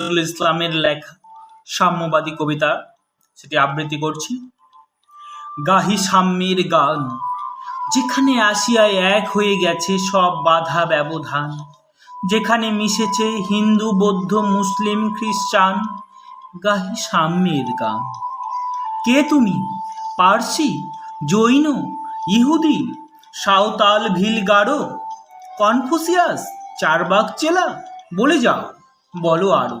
নজরুল ইসলামের লেখা সাম্যবাদী কবিতা, সেটি আবৃত্তি করছি। গাহি সাম্যের গান, যেখানে আসিয়ায় এক হয়ে গেছে সব বাধা ব্যবধান, যেখানে মিশেছে হিন্দু, বৌদ্ধ, মুসলিম, খ্রিস্টান, গাহি সাম্যের গান। কে তুমি? পার্সি? জৈন? ইহুদি? সাঁওতাল ভিল গারো কনফুসিয়াস? চারবাক চেলা? বলে যাও, বলো আরও।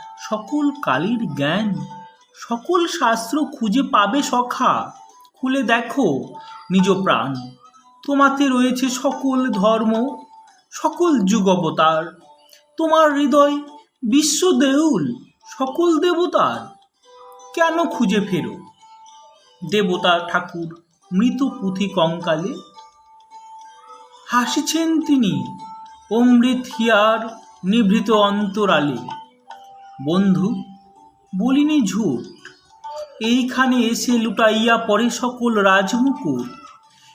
সকল কালির জ্ঞান, সকল শাস্ত্র খুঁজে পাবে সখা। খুলে দেখো নিজ প্রাণ, তোমাতে রয়েছে সকল ধর্ম, সকল যুগ অবতার। তোমার হৃদয় বিশ্ব দেউল, সকল দেবতার। কেন খুঁজে ফেরো? দেবতা ঠাকুর মৃত পুঁথি কঙ্কালে হাসিছেন তিনি অমৃত হিয়ার নিভৃত অন্তরালে। বন্ধু, বলিনি ঝুট। এইখানে এসে লুটাইয়া পড়ে সকল রাজমুকুট।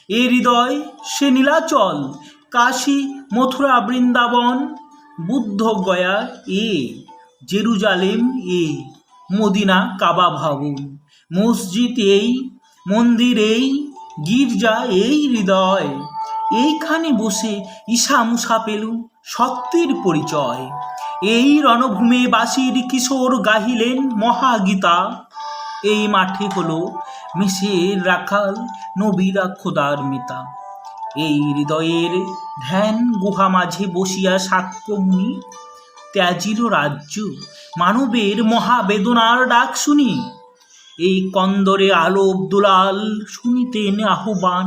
এ হৃদয়, সে নীলাচল, কাশী, মথুরা বৃন্দাবন, বুদ্ধ গয়া এ, জেরুজালেম এ, মদিনা কাবা ভবন মসজিদ এই, মন্দির এই, গির্জা এই হৃদয়। এইখানে বসে ঈশা মুসা পেলুম সত্যের পরিচয়। এই রণভূমে বাসির কিশোর গাহিলেন মহাগীতা। এই মাঠে হলো মেসের রাখাল নবীরা খোদার মিতা। এই হৃদয়ের ধ্যান গুহা মাঝে বসিয়া সাক্ষ্যমুনি ত্যাজিল রাজ্য মানবের মহাবেদনার ডাক শুনি। এই কন্দরে আলোক দুলাল শুনিতেন আহ্বান